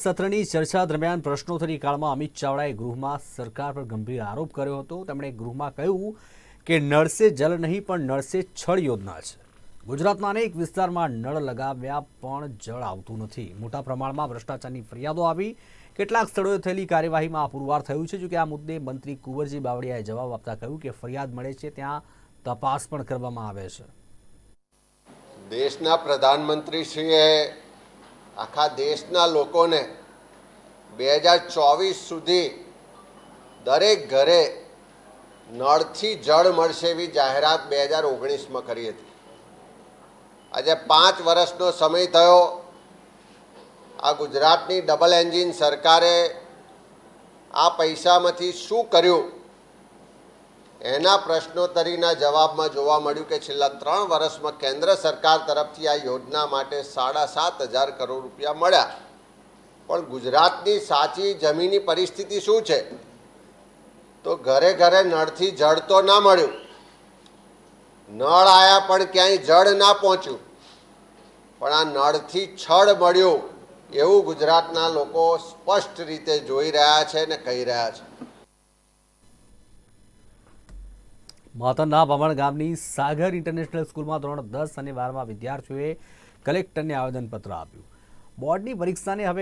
સત્રની ચર્ચા દરમિયાન પ્રશ્નોત્તરી કાળમાં અમિત ચાવડાએ ગૃહમાં સરકાર પર ગંભીર આરોપ કર્યો હતો. તેમણે ગૃહમાં કહ્યું કે નળસે જળ નહીં, પણ નળસે છળ યોજના છે. ગુજરાતના અનેક વિસ્તારમાં નળ લગાવ્યા પણ જળ આવતું નથી. મોટા પ્રમાણમાં ભ્રષ્ટાચારની ફરિયાદો આવી. કેટલાક સ્થળોએ થયેલી કાર્યવાહીમાં પુરવાર થયું છે. જોકે આ મુદ્દે મંત્રી કુંવરજી બાવળિયાએ જવાબ આપતા કહ્યું કે ફરિયાદ મળે છે, ત્યાં તપાસ પણ કરવામાં આવે છે. દેશના પ્રધાનમંત્રીશ્રીએ આખા દેશના લોકોને બે હજાર ચોવીસ સુધી દરેક ઘરે નળથી જળ મળશે એવી જાહેરાત બે હજાર ઓગણીસમાં કરી હતી. આજે પાંચ વર્ષનો સમય થયો. આ ગુજરાતની ડબલ એન્જિન સરકારે આ પૈસામાંથી શું કર્યું? એના પ્રશ્નોત્તરીના જવાબમાં જોવા મળ્યું કે છેલ્લા ત્રણ વર્ષમાં કેન્દ્ર સરકાર તરફથી આ યોજના માટે સાડા સાત હજાર કરોડ રૂપિયા મળ્યા. પણ ગુજરાતની સાચી જમીની પરિસ્થિતિ શું છે? તો ઘરે ઘરે નળથી જળ તો ના મળ્યું. નળ આયા પણ ક્યાંય જળ ના પહોંચ્યું. પણ આ નળથી છળ મળ્યું એવું ગુજરાતના લોકો સ્પષ્ટ રીતે જોઈ રહ્યા છે ને કહી રહ્યા છે. માતરના ભમણ ગામની સાગર ઇન્ટરનેશનલ સ્કૂલમાં ધોરણ દસ અને બારમાં વિદ્યાર્થીઓએ કલેક્ટરને આવેદનપત્ર આપ્યું. બોર્ડની પરીક્ષાને હવે